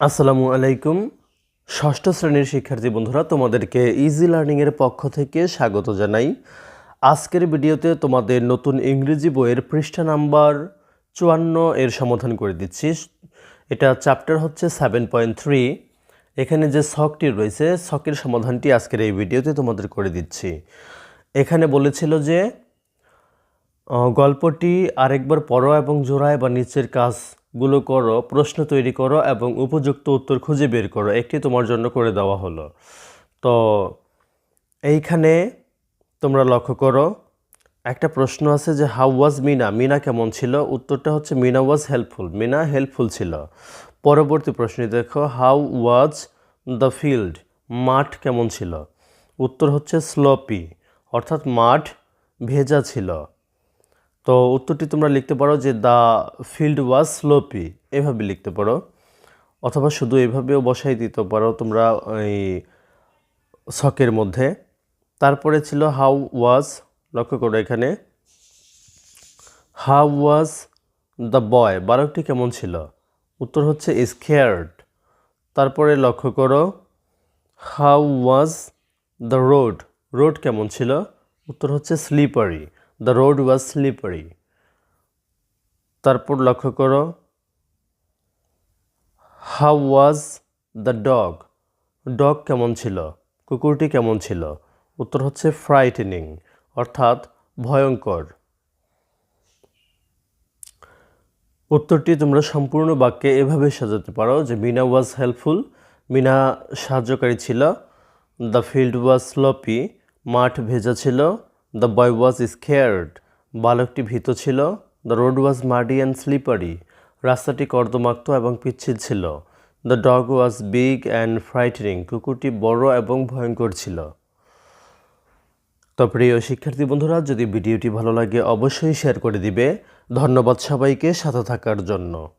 আসসালামু আলাইকুম। ষষ্ঠ শ্রেণির শিক্ষার্থী বন্ধুরা, তোমাদেরকে ইজি লার্নিংয়ের পক্ষ থেকে স্বাগত জানাই। আজকের ভিডিওতে তোমাদের নতুন ইংরেজি বইয়ের পৃষ্ঠা নাম্বার চুয়ান্ন এর সমাধান করে দিচ্ছি। এটা চ্যাপ্টার হচ্ছে সেভেন পয়েন্ট থ্রি এখানে যে শখটি রয়েছে, শখের সমাধানটি আজকের এই ভিডিওতে তোমাদের করে দিচ্ছি। এখানে বলেছিল যে গল্পটি আরেকবার পড়ো এবং জোড়ায় বা নিচের কাজগুলো করো, প্রশ্ন তৈরি করো এবং উপযুক্ত উত্তর খুঁজে বের করো। একটি তোমার জন্য করে দেওয়া হলো। তো এইখানে তোমরা লক্ষ্য করো, একটা প্রশ্ন আছে যে হাউ ওয়াজ মিনা মিনা কেমন ছিল? উত্তরটা হচ্ছে Meena was helpful Meena helpful ছিল। পরবর্তী প্রশ্নে দেখো হাউ ওয়াজ দ্য ফিল্ড মাঠ কেমন ছিল? উত্তর হচ্ছে স্লোপি অর্থাৎ মাঠ ভেজা ছিল। তো উত্তরটি তোমরা লিখতে পারো যে দ্য ফিল্ড ওয়াজ স্লোপি এভাবে লিখতে পারো। অথবা শুধু এভাবেও বসাই দিতে পারো তোমরা এই ছকের মধ্যে। তারপরে ছিল হাউ ওয়াজ লক্ষ্য করো এখানে। হাউ ওয়াজ দ্য বয় বালকটি কেমন ছিল? উত্তর হচ্ছে স্কেয়ার্ড তারপরে লক্ষ্য করো how was the road road কেমন ছিল? উত্তর হচ্ছে slippery the road was slippery তারপর লক্ষ্য করো। How was the dog dog কেমন ছিল? কুকুরটি কেমন ছিল? উত্তর হচ্ছে ফ্রাইটেনিং অর্থাৎ ভয়ঙ্কর। উত্তরটি তোমরা সম্পূর্ণ বাক্যে এভাবে সাজাতে পারো যে মিনা ওয়াজ হেল্পফুল মিনা সাহায্যকারী ছিল। দ্য ফিল্ড ওয়াজ স্লপি মাঠ ভেজা ছিল। দ্য বয় ওয়াজ স্কেয়ার্ড বালকটি ভীত ছিল। The road was muddy and slippery রাস্তাটি কর্দমাক্ত এবং পিচ্ছিল ছিল। The dog was big and frightening কুকুরটি বড় এবং ভয়ঙ্কর ছিল। তো প্রিয় শিক্ষার্থী বন্ধুরা, যদি ভিডিওটি ভালো লাগে, অবশ্যই শেয়ার করে দিবে। ধন্যবাদ সবাইকে সাথে থাকার জন্য।